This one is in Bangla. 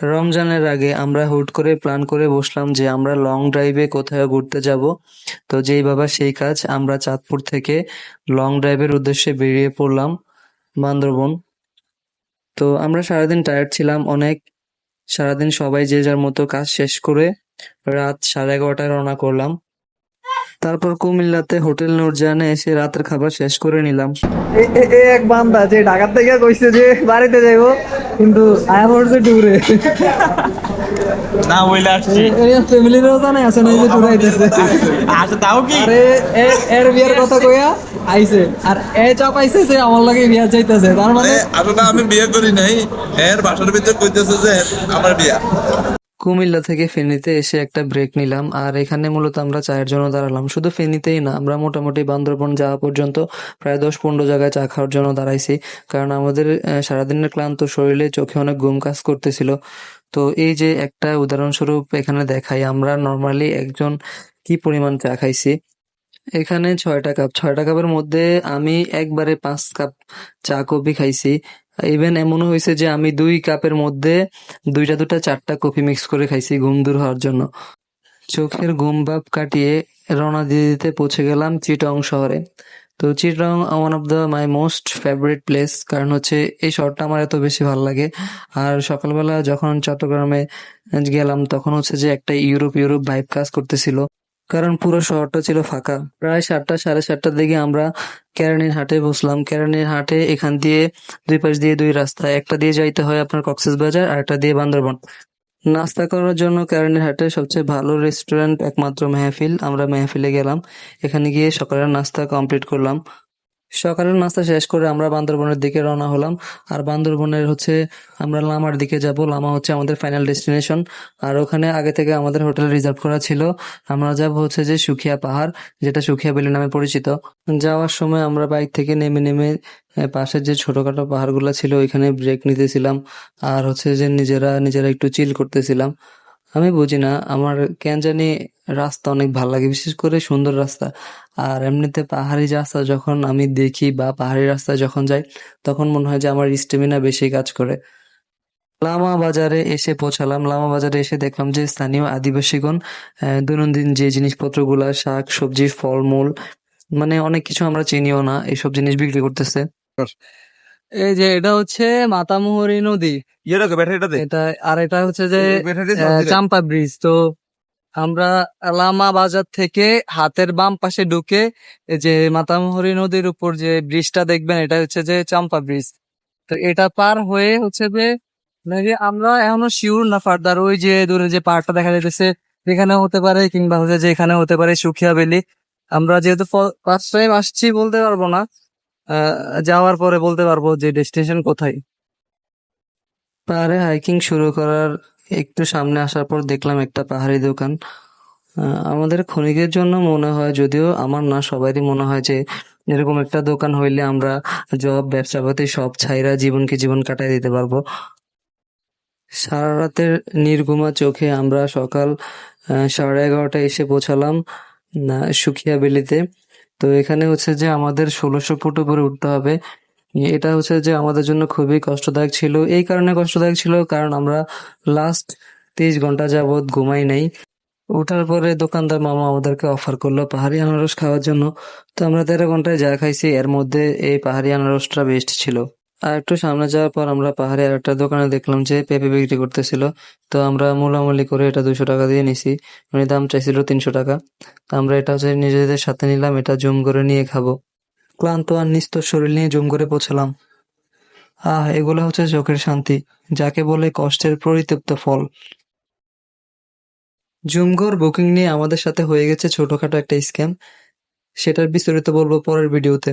রমজানের আগে আমরা হুট করে প্ল্যান করে বসলাম যে আমরা লং ড্রাইভে কোথায় ঘুরতে যাব। তো যেই বাবা সেই কাজ, আমরা চাঁদপুর থেকে লং ড্রাইভের উদ্দেশ্যে বেরিয়ে পড়লাম বান্দরবন। তো আমরা সারাদিন টায়ার্ড ছিলাম অনেক। সারাদিন সবাই যে যার মতো কাজ শেষ করে রাত সাড়ে এগারোটায় রওনা করলাম। তারপর কুমিল্লাতে হোটেল নূরজাহানে এসে রাতের খাবার শেষ করে নিলাম। এক বান্দা যে ঢাকার থেকে কইছে যে বাড়িতে যাইবো কিন্তু আয়া পড়ছে ট্যুরে না বইলে আসছি। ফ্যামিলিরও জানে আছে না যে ট্যুরে আইতেছে। আচ্ছা তাও কি? আরে এ- এর বিয়ের কথা কইয়া আইছে। আর এ চাপাইছে যে আমার লাগে বিয়া যাইতেছে তার মানে আসলে আমি বিয়ে করি নাই। এর বাসার ভিতরে কইতেছে যে আমার বিয়া। কুমিল্লা থেকে ফেনীতে এসে একটা ব্রেক নিলাম। আর এখানে মূলত আমরা চায়ের জন্য দাঁড়ালাম। শুধু ফেনীতেই না, আমরা মোটামুটি বান্দরবন যাওয়া পর্যন্ত প্রায় দশ পনেরো জায়গায় চা খাওয়ার জন্য দাঁড়াইছি। কারণ আমাদের সারাদিনের ক্লান্ত শরীরে চোখে অনেক ঘুম কাজ করতেছিল। তো এই যে একটা উদাহরণস্বরূপ এখানে দেখাই, আমরা নর্মালি একজন কি পরিমাণ চা খাইছি? এখানে ছয়টা কাপ ছয়টা কাপের মধ্যে আমি একবারে পাঁচ কাপ চা কফি খাইছি। ইভেন এমনও হয়েছে যে আমি দুই কাপের মধ্যে দুইটা দুটা চারটা কফি মিক্স করে খাইছি ঘুম দূর হওয়ার জন্য। চোখের ঘুম ভাব কাটিয়ে রওনা দিয়ে দিতে পৌঁছে গেলাম চিটং শহরে। তো Chittagong one of the my most favourite place কারণ হচ্ছে এই শহরটা আমার এত বেশি ভালো লাগে। আর সকালবেলা যখন চট্টগ্রামে গেলাম তখন হচ্ছে যে একটা ইউরোপ ইউরোপ ভাইব কাজ করতেছিল। কারণ পুরো শহরটা ছিল ফাঁকা। প্রায় সাতটা, সাড়ে সাতটার দিকে আমরা কেরানির হাটে বসলাম। কেরানির হাটে এখান দিয়ে দুই পাশ দিয়ে দুই রাস্তা, একটা দিয়ে যাইতে হয় আপনার কক্সেস বাজার আর একটা দিয়ে বান্দরবন। নাস্তা করার জন্য কেরানির হাটে সবচেয়ে ভালো রেস্টুরেন্ট একমাত্র মেহফিল। আমরা মেহফিলে গেলাম। এখানে গিয়ে সকালের নাস্তা কমপ্লিট করলাম। সকালের নাস্তা শেষ করে আমরা বান্দরবনের দিকে রওনা হলাম। আর বান্দরবনের হচ্ছে আমরা লামার দিকে যাব। লামা হচ্ছে আমাদের ফাইনাল ডেস্টিনেশন আর ওখানে আগে থেকে আমাদের হোটেল রিজার্ভ করা ছিল। আমরা যাব হচ্ছে যে সুখিয়া পাহাড়, যেটা সুখিয়া বেলি নামে পরিচিত। যাওয়ার সময় আমরা বাইক থেকে নেমে নেমে পাশের যে ছোটখাটো পাহাড়গুলো ছিল, ওইখানে ব্রেক নিতেছিলাম। আর হচ্ছে যে নিজেরা নিজেরা একটু চিল করতেছিলাম। আমি বুঝি না। আমার কেন জানি রাস্তা অনেক ভালো লাগে, বিশেষ করে সুন্দর রাস্তা। আর এমনিতে পাহাড়ি রাস্তা যখন আমি দেখি বা পাহাড়ি রাস্তায় যখন যাই, তখন মনে হয় যে আমার স্টেমিনা বেশি কাজ করে। লামা বাজারে এসে পৌঁছালাম। লামা বাজারে এসে দেখলাম যে স্থানীয় আদিবাসীগণ দৈনন্দিন যে জিনিসপত্রগুলা, শাক, সবজি, ফলমূল মানে অনেক কিছু আমরা চিনিও না, এসব জিনিস বিক্রি করতেছে। এই যে এটা হচ্ছে মাতামুহুরী নদী। ইয়ে এটা আর এটা হচ্ছে যে ব্যাটারি চাম্পা ব্রিজ। তো আমরা লামা বাজার থেকে হাতের বাম পাশে ঢুকে এই যে মাতামুহুরী নদীর উপর যে ব্রিজটা দেখবেন এটা হচ্ছে যে চাম্পা ব্রিজ। তো এটা পার হয়ে হচ্ছে যে মানে আমরা এখনও শিওর না ফার্দার ওই যে দূরে যে পাহাড়টা দেখা যাইতেছে এখানে হতে পারে কিংবা হচ্ছে যে এখানে হতে পারে সুখিয়া বেলি আমরা যেহেতু ফার্স্ট টাইম আসছি বলতে পারব না। যাওয়ার পরে বলতে পারব যে ডেস্টিনেশন কোথায়? পাহাড়ে হাইকিং শুরু করার একটু সামনে আসার পর দেখলাম একটা পাহাড়ি দোকান। আমাদের ক্ষণিকের জন্য মনে হয়, যদিও আমার না সবারই মনে হয় যে এরকম একটা দোকান হইলে আমরা জব ব্যবসা পাতি সব ছাইরা জীবনকে জীবন কাটাই দিতে পারব। সারা রাতের নির্ঘুমা চোখে আমরা সকাল সাড়ে এগারোটায় এসে পৌঁছালাম সুখিয়া বেলিতে তো এখানে হচ্ছে যে আমাদের ষোলোশো ফুট উপরে উঠতে হবে। এটা হচ্ছে যে আমাদের জন্য খুবই কষ্টদায়ক ছিল। এই কারণে কষ্টদায়ক ছিল কারণ আমরা লাস্ট তেইশ ঘণ্টা যাবৎ ঘুমাই নাই। ওঠার পরে দোকানদার মামা আমাদেরকে অফার করল পাহাড়ি আনারস খাওয়ার জন্য। তো আমরা তেরো ঘন্টায় যা খাইছি, এর মধ্যে এই পাহাড়ি আনারসটা বেস্ট ছিল। আর একটু সামনে যাওয়ার পর আমরা পাহাড়ে আর একটা দোকানে দেখলাম যে পেঁপে বিক্রি করতেছিল। তো আমরা মোলামুলি করে এটা দুশো টাকা দিয়ে নিছি। উনি দাম চাইছিল তিনশো টাকা। তো আমরা এটা হচ্ছে নিজেদের সাথে নিলাম, এটা জুম করে নিয়ে খাব। ক্লান্ত আর নিস্তর শরীর নিয়ে জুম করে পৌঁছালাম। আহ, এগুলো হচ্ছে চোখের শান্তি, যাকে বলে কষ্টের পরিতৃপ্ত ফল। জুমঘর বুকিং নিয়ে আমাদের সাথে হয়ে গেছে ছোটখাটো একটা স্ক্যাম। সেটার বিস্তারিত বলব পরের ভিডিওতে।